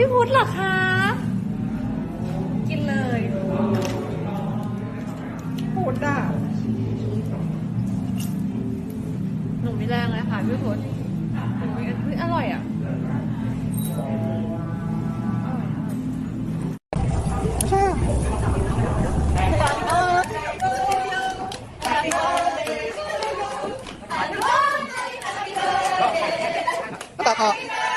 พี่พุทธเหรอคะ กินเลยพุทธอะหนูมีแรงเลยค่ะพี่พุทธอร่อยอะโอเคตัด大哥。